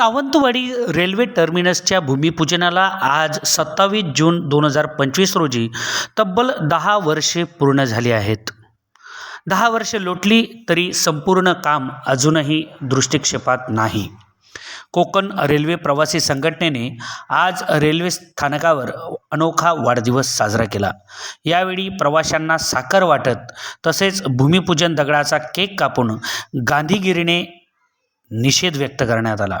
Sawantwadi railway टर्मिनसच्या भूमिपूजनाला आज सत्तावीस जून दोन हजार पंचवीस रोजी तब्बल दहा वर्षे पूर्ण झाली आहेत. दहा वर्षे लोटली तरी संपूर्ण काम अजूनही दृष्टिक्षेपात नाही. कोकण रेल्वे प्रवासी संघटनेने आज रेल्वे स्थानकावर अनोखा वाढदिवस साजरा केला. यावेळी प्रवाशांना साखर वाटत तसेच भूमिपूजन दगडाचा केक कापून गांधीगिरीने निषेध व्यक्त करण्यात आला.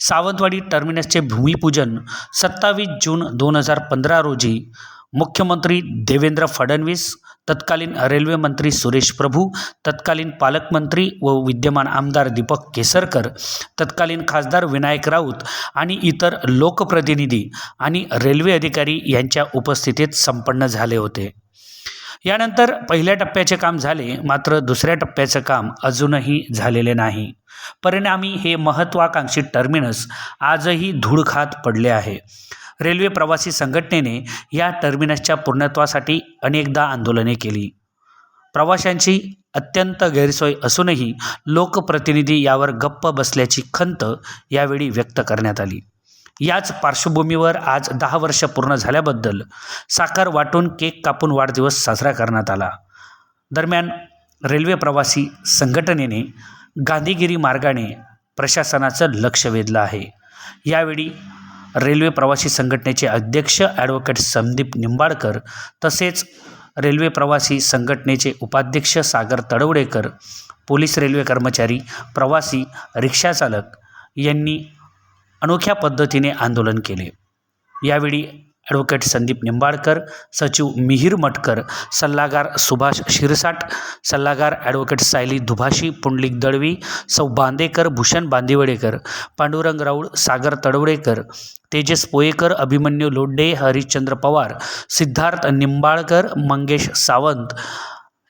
सावंतवाडी टर्मिनसचे भूमिपूजन सत्तावीस जून दोन हजार पंधरा रोजी मुख्यमंत्री देवेंद्र फडणवीस तत्कालीन रेल्वे मंत्री सुरेश प्रभू तत्कालीन पालकमंत्री व विद्यमान आमदार दीपक केसरकर तत्कालीन खासदार विनायक राऊत आणि इतर लोकप्रतिनिधी आणि रेल्वे अधिकारी यांच्या उपस्थितीत संपन्न झाले होते. यानंतर पहिल्या टप्प्याचे काम झाले मात्र दुसऱ्या टप्प्याचं काम अजूनही झालेले नाही. परिणामी हे महत्त्वाकांक्षी टर्मिनस आजही धूळ खात पडले आहे. रेल्वे प्रवासी संघटनेने या टर्मिनसच्या पूर्णत्वासाठी अनेकदा आंदोलने केली. प्रवाशांची अत्यंत गैरसोय असूनही लोकप्रतिनिधी यावर गप्प बसल्याची खंत यावेळी व्यक्त करण्यात आली. याच पार्श्वभूमीवर आज दहा वर्ष पूर्ण झाल्याबद्दल साखर वाटून केक कापून वाढदिवस साजरा करण्यात आला. दरम्यान रेल्वे प्रवासी संघटनेने गांधीगिरी मार्गाने प्रशासनाचं लक्ष वेधलं आहे. यावेळी रेल्वे प्रवासी संघटनेचे अध्यक्ष ॲडव्होकेट संदीप निंबाळकर तसेच रेल्वे प्रवासी संघटनेचे उपाध्यक्ष सागर तडवडेकर पोलीस रेल्वे कर्मचारी प्रवासी रिक्षाचालक यांनी अनोख्या पद्धतीने आंदोलन केले. यावेळी ॲडव्होकेट संदीप निंबाळकर सचिव मिहीर मटकर सल्लागार सुभाष शिरसाट सल्लागार ॲडव्होकेट सायली दुभाषी पुंडलिक दळवी सौ बांदेकर भूषण बांदिवडेकर पांडुरंग राऊळ सागर तडवडेकर तेजस पोयेकर अभिमन्यू लोड्डे हरिश्चंद्र पवार सिद्धार्थ निंबाळकर मंगेश सावंत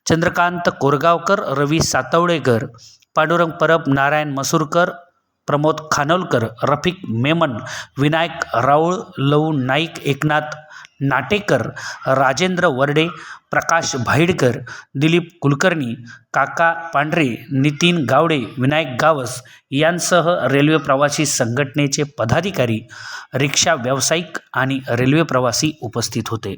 चंद्रकांत कोरगावकर रवी सातवडेकर पांडुरंग परब नारायण मसूरकर प्रमोद खानोलकर रफिक मेमन विनायक राऊळ लवू नाईक एकनाथ नाटेकर राजेंद्र वर्डे प्रकाश भाईडकर दिलीप कुलकर्णी काका पांढरे नितीन गावडे विनायक गावस यांसह रेल्वे प्रवासी संघटनेचे पदाधिकारी रिक्षा व्यावसायिक आणि रेल्वे प्रवासी उपस्थित होते.